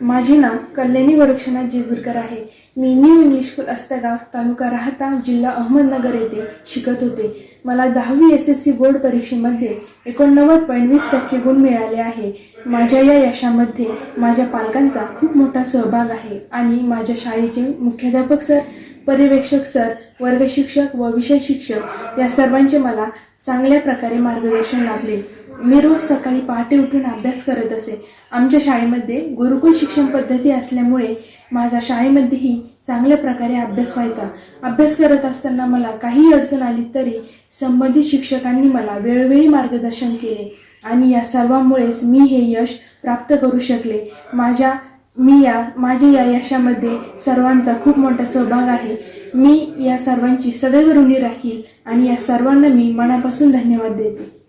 माझे नाव कल्याणी गोरक्षनाथ जेजूरकर आहे. मी new English school Astagaon taluka Rahata जिल्हा अहमदनगर येथे शिकत होते. मला दहावी एस एस सी बोर्ड परीक्षेमध्ये एकोणनव्वद पॉईंट वीस टक्के गुण मिळाले आहे. माझ्या या यशामध्ये माझ्या पालकांचा खूप मोठा सहभाग आहे आणि माझ्या शाळेचे मुख्याध्यापक सर पर्यवेक्षक सर वर्ग शिक्षक व विषय शिक्षक या सर्वांचे मला चांगल्या प्रकारे मार्गदर्शन लाभले. मी रोज सकाळी पहाटे उठून अभ्यास करत असे. आमच्या शाळेमध्ये गुरुकुल शिक्षण पद्धती असल्यामुळे माझा शाळेमध्येही चांगल्या प्रकारे अभ्यास व्हायचा. अभ्यास करत असताना मला काही अडचण आली तरी संबंधित शिक्षकांनी मला वेळोवेळी मार्गदर्शन केले आणि या सर्वांमुळेच मी हे यश प्राप्त करू शकले. माझ्या मी या माझ्या या यशामध्ये सर्वांचा खूप मोठा सहभाग आहे. मी या सर्वांची सदैव ऋणी राहील आणि या सर्वांना मी मनापासून धन्यवाद देते.